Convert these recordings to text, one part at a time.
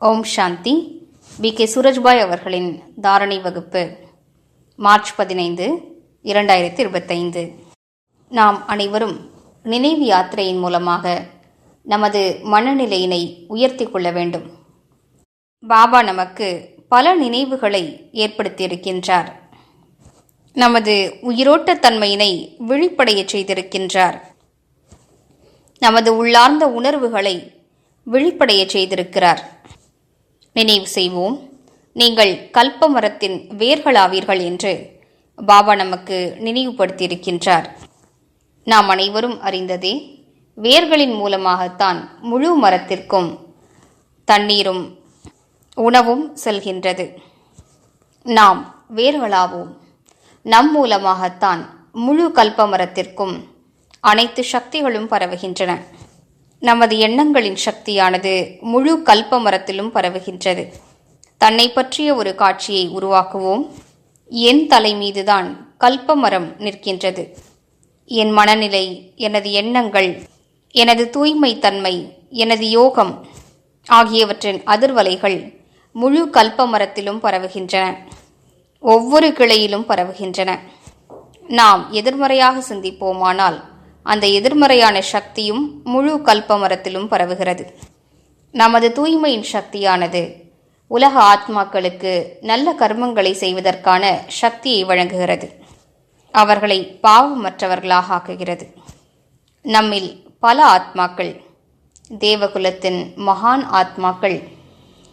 ஓம் சாந்தி. B K. Surajbhai அவர்களின் தாரணை வகுப்பு மார்ச் பதினைந்து இரண்டாயிரத்தி இருபத்தைந்து. நாம் அனைவரும் நினைவு யாத்திரையின் மூலமாக நமது மனநிலையினை உயர்த்தி கொள்ள வேண்டும். பாபா நமக்கு பல நினைவுகளை ஏற்படுத்தியிருக்கின்றார். நமது உயிரோட்ட தன்மையினை விழிப்படையச் செய்திருக்கின்றார். நமது உள்ளார்ந்த உணர்வுகளை விழிப்படையச் செய்திருக்கிறார். நினைவு செய்வோம். நீங்கள் கல்ப மரத்தின் வேர்களாவீர்கள் என்று பாபா நமக்கு நினைவுபடுத்தியிருக்கின்றார். நாம் அனைவரும் அறிந்ததே வேர்களின் மூலமாகத்தான் முழு மரத்திற்கும் தண்ணீரும் உணவும் செல்கின்றது. நாம் வேர்களாவோம். நம் மூலமாகத்தான் முழு கல்ப மரத்திற்கும் அனைத்து சக்திகளும் பரவுகின்றன. நமது எண்ணங்களின் சக்தியானது முழு கல்ப மரத்திலும் பரவுகின்றது. தன்னை பற்றிய ஒரு காட்சியை உருவாக்குவோம். என் தலை மீதுதான் கல்ப மரம் நிற்கின்றது. என் மனநிலை எனது எண்ணங்கள் எனது தூய்மை தன்மை எனது யோகம் ஆகியவற்றின் அதிர்வலைகள் முழு கல்ப மரத்திலும் பரவுகின்றன. ஒவ்வொரு கிளையிலும் பரவுகின்றன. நாம் எதிர்மறையாக சிந்திப்போமானால் அந்த எதிர்மறையான சக்தியும் முழு கல்பமரத்திலும் பரவுகிறது. நமது தூய்மையின் சக்தியானது உலக ஆத்மாக்களுக்கு நல்ல கர்மங்களை செய்வதற்கான சக்தியை வழங்குகிறது. அவர்களை பாவமற்றவர்களாக ஆக்குகிறது. நம்மில் பல ஆத்மாக்கள் தேவகுலத்தின் மகான் ஆத்மாக்கள்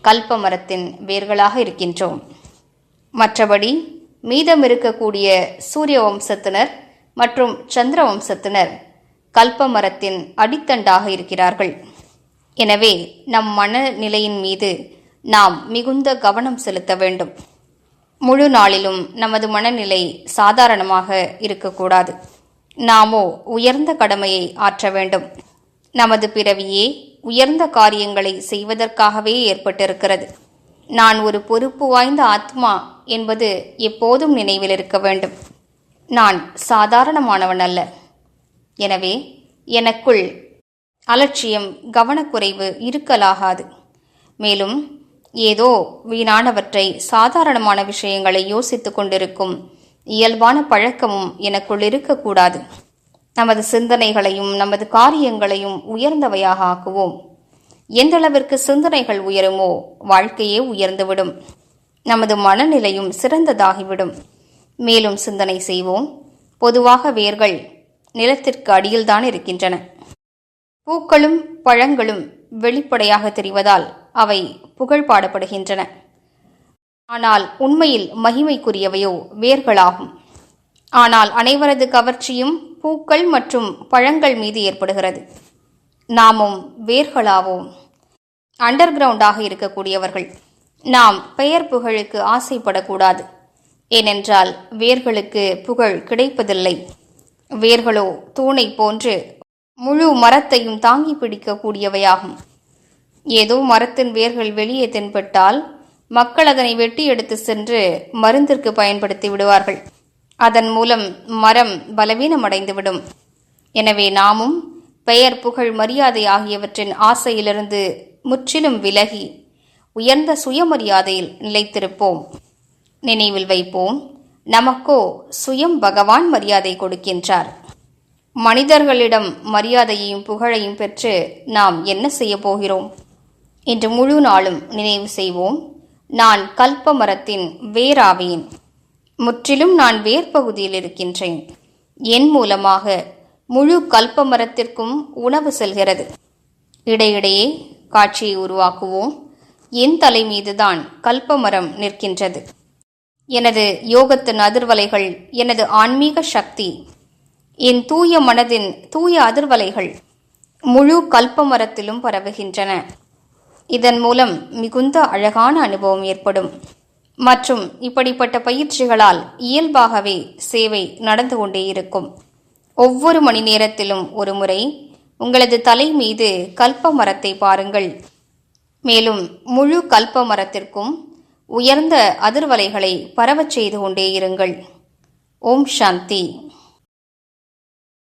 கல்பமரத்தின் வேர்களாக இருக்கின்றோம். மற்றபடி மீதம் இருக்கக்கூடிய சூரிய வம்சத்தினர் மற்றும் சந்திர வம்சத்தினர் கல்ப மரத்தின் அடித்தண்டாக இருக்கிறார்கள். எனவே நம் மனநிலையின் மீது நாம் மிகுந்த கவனம் செலுத்த வேண்டும். முழு நாளிலும் நமது மனநிலை சாதாரணமாக இருக்கக்கூடாது. நாமோ உயர்ந்த கடமையை ஆற்ற வேண்டும். நமது பிறவியே உயர்ந்த காரியங்களை செய்வதற்காகவே ஏற்பட்டிருக்கிறது. நான் ஒரு பொறுப்பு வாய்ந்த ஆத்மா என்பது எப்போதும் நினைவில் இருக்க வேண்டும். நான் சாதாரணமானவன் அல்ல. எனவே எனக்குள் அலட்சியம் கவனக்குறைவு இருக்கலாகாது. மேலும் ஏதோ வீணானவற்றை சாதாரணமான விஷயங்களை யோசித்து கொண்டிருக்கும் இயல்பான பழக்கமும் எனக்குள் இருக்கக்கூடாது. நமது சிந்தனைகளையும் நமது காரியங்களையும் உயர்ந்தவையாக ஆக்குவோம். எந்தளவிற்கு சிந்தனைகள் உயருமோ வாழ்க்கையே உயர்ந்துவிடும். நமது மனநிலையும் சிறந்ததாகிவிடும். மேலும் சிந்தனை செய்வோம். பொதுவாக வேர்கள் நிலத்திற்கு அடியில்தான் இருக்கின்றன. பூக்களும் பழங்களும் வெளிப்படையாக தெரிவதால் அவை புகழ் பாடப்படுகின்றன. ஆனால் உண்மையில் மகிமைக்குரியவையோ வேர்களாகும். ஆனால் அனைவரது கவர்ச்சியும் பூக்கள் மற்றும் பழங்கள் மீது ஏற்படுகிறது. நாமும் வேர்களாவோம். அண்டர் கிரவுண்டாக இருக்கக்கூடியவர்கள். நாம் பெயர் புகழுக்கு ஆசைப்படக்கூடாது. ஏனென்றால் வேர்களுக்கு புகழ் கிடைப்பதில்லை. வேர்களோ தூணை போன்று முழு மரத்தையும் தாங்கி பிடிக்கக்கூடியவையாகும். ஏதோ மரத்தின் வேர்கள் வெளியே தென்பட்டால் மக்கள் அதனை வெட்டி எடுத்து சென்று மருந்திற்கு பயன்படுத்தி விடுவார்கள். அதன் மூலம் மரம் பலவீனமடைந்துவிடும். எனவே நாமும் பெயர் புகழ் மரியாதை ஆகியவற்றின் ஆசையிலிருந்து முற்றிலும் விலகி உயர்ந்த சுயமரியாதையில் நிலைத்திருப்போம். நினைவில் வைப்போம். நமக்கோ சுயம் பகவான் மரியாதை கொடுக்கின்றார். மனிதர்களிடம் மரியாதையையும் புகழையும் பெற்று நாம் என்ன செய்ய போகிறோம்? இன்று முழு நாளும் நினைவு செய்வோம். நான் கல்ப மரத்தின் வேராவேன் முற்றிலும் நான் வேர்பகுதியில் இருக்கின்றேன். என் மூலமாக முழு கல்ப மரத்திற்கும் உணவு செல்கிறது. இடையிடையே காட்சியை உருவாக்குவோம். என் தலை மீதுதான் கல்பமரம் நிற்கின்றது. எனது யோகத்தின் அதிர்வலைகள் எனது ஆன்மீக சக்தி என் தூய மனதின் தூய அதிர்வலைகள் முழு கல்ப மரத்திலும் பரவுகின்றன. இதன் மூலம் மிகுந்த அழகான அனுபவம் ஏற்படும். மற்றும் இப்படிப்பட்ட பயிற்சிகளால் இயல்பாகவே சேவை நடந்து கொண்டே இருக்கும். ஒவ்வொரு மணி நேரத்திலும் ஒரு முறை உங்களது தலை மீது கல்ப மரத்தை பாருங்கள். மேலும் முழு கல்ப மரத்திற்கும் உயர்ந்த அதிர்வலைகளை பரவச் செய்து கொண்டே இருங்கள். ஓம் சாந்தி.